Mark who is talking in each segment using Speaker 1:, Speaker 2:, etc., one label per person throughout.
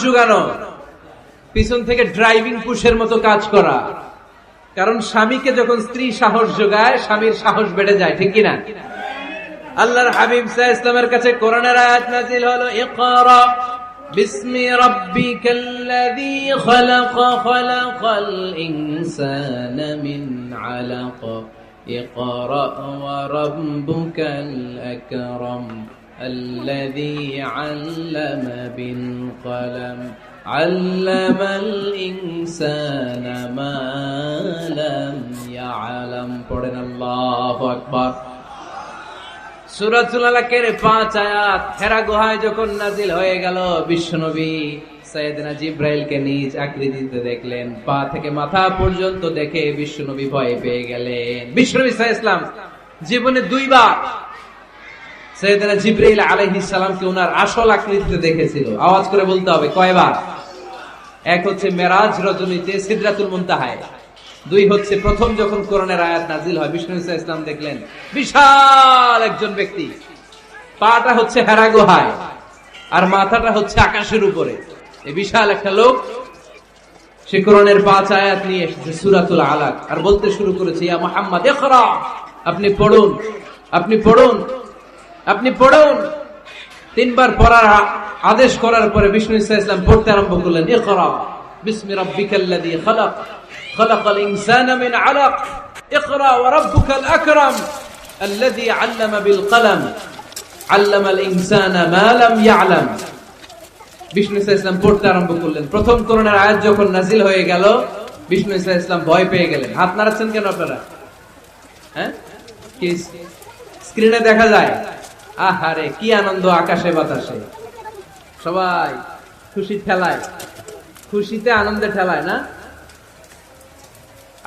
Speaker 1: যোগানো পিছন থেকে ড্রাইভিং পুশের মতো কাজ করা কারণ স্বামীকে যখন স্ত্রী সাহস যোগায় স্বামীর সাহস বেড়ে যায় ঠিক কিনা আল্লাহর হাবিব সাহ ইসলামের কাছে কোরআনের আয়াত নাজিল হলো ইকরা بسم ربك الذي خلق خلق الإنسان من علق اقرأ وربك الأكرم الذي علم بالقلم علم الإنسان ما لم يعلم পড়েন الله أكبر সুরাতুল আলাকের পাঁচ আয়াত হেরা গুহায় যখন নাজিল হয়ে গেল বিশ্বনবী সৈয়দনা জিব্রাইলকে নিজ আকৃতিতে দেখলেন পা থেকে মাথা পর্যন্ত দেখে বিশ্বনবী ভয় পেয়ে গেলেন বিশ্বনবী সাহা ইসলাম জীবনে দুইবার সৈয়দনা জিব্রাইল আলাইহিস সালামকে ওনার আসল আকৃতিতে দেখেছিল। আওয়াজ করে বলতে হবে, কয়বার? এক হচ্ছে মেরাজ রজনীতে সিদরাতুল মুনতাহায়। দুই হচ্ছে প্রথম যখন কোরআনের আয়াত নাজিল হয়, বিষ্ণু ইসা ইসলাম দেখলেন, বিশাল একজন ব্যক্তি। পাটা হচ্ছে হেরা গুহায়, আর মাথাটা হচ্ছে আকাশের উপরে। এই বিশাল একটা লোক, সে কোরআনের পাঁচ আয়াত নিয়ে এসেছে, সুরাতুল আলাক। আর বলতে শুরু করেছে, ইয়া মোহাম্মদ আপনি পড়ুন আপনি পড়ুন। আপনি পড়ুন তিনবার পড়ার আ- আদেশ করার পরে বিষ্ণু ইসা ইসলাম পড়তে আরম্ভ করলেন ইকরা বিসমি রাব্বিকাল্লাযী খালাক খালাকাল ইনসানা মিন আলাক ইকরা ওয়া রাব্বুকাল আকরাম الذي علم بالقلم علم الانسان ما لم يعلم বিষ্ণু ইসা ইসলাম পড়তে আরম্ভ করলেন প্রথম করোনার আয়াত যখন নাজিল হয়ে গেল বিষ্ণু ইসা ইসলাম ভয় পেয়ে গেলেন হাত নাড়াচ্ছেন কেন আপনারা হ্যাঁ কি স্ক্রিনে দেখা যায় আহারে, কি আনন্দ আকাশে বাতাসে। সবাই খুশি ঠেলায়। খুশিতে আনন্দে ঠেলায়, না?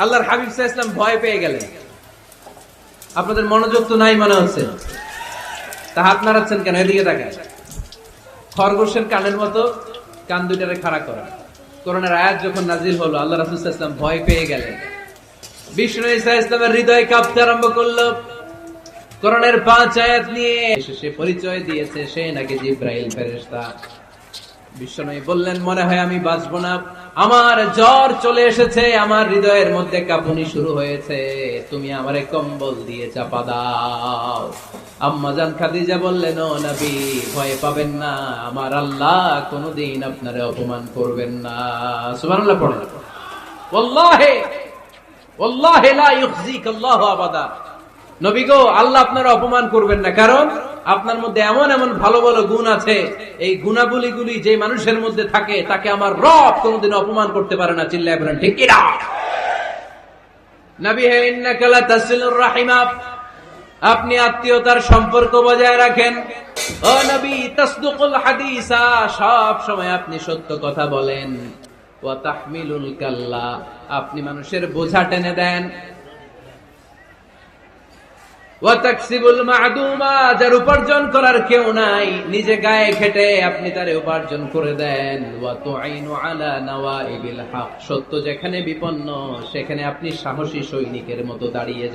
Speaker 1: আল্লাহর হাবিব সাহা ইসলাম ভয় পেয়ে গেলেন। আপনাদের মনোযোগ তো নাই মনে হচ্ছে। তা হাত নাড়াচ্ছেন কেন? এদিকে দেখায় খরগোশের কানের মতো কান দুইটারে খাড়া করা। করোনার আয়াত যখন নাজিল হলো, আল্লাহ রাসুল ইসলাম ভয় পেয়ে গেলেন। বিষ্ণু ইসা ইসলামের হৃদয় কাঁপতে আরম্ভ করল। করোনার পাঁচ আয়াত নিয়ে সে পরিচয় দিয়েছে, সে নাকি জিব্রাইল ফেরেশতা। বিশ্বনবী বললেন, মনে হয় আমি বাঁচবো না। আমার জ্বর চলে এসেছে, আমার হৃদয়ের মধ্যে কাঁপুনি শুরু হয়েছে। তুমি আমারে কম্বল দিয়ে চাপা দাও। আম্মা জান খাদিজা বললেন, ও নবী, ভয় পাবেন না। আমার আল্লাহ কোনোদিন আপনারে অপমান করবেন না। সুবহানাল্লাহ পড়েন। ওয়াল্লাহি ওয়াল্লাহি লা ইউখজিক আল্লাহু আবাদা। নবী গো, আল্লাহ আপনারা অপমান করবেন না। কারণ আপনার মধ্যে এমন এমন ভালো ভালো গুণ আছে। এই গুণাবলী গুলি যে মানুষের মধ্যে থাকে, তাকে আমার রব কোনোদিন অপমান করতে পারে না, চিল্লায় বলেন, ঠিক আপনি আত্মীয়তার সম্পর্ক বজায় রাখেন। ও নবী, তাসদুকুল হাদিসা, সব সময় আপনি সত্য কথা বলেন। আপনি মানুষের বোঝা টেনে দেন। যার উপার্জন করার কেউ নাই গায়ে খেটে আপনি তারে উপার্জন করে দেন সত্য যেখানে বিপন্ন, সেখানে আপনি সাহসী সৈনিকের মতো দাঁড়িয়ে।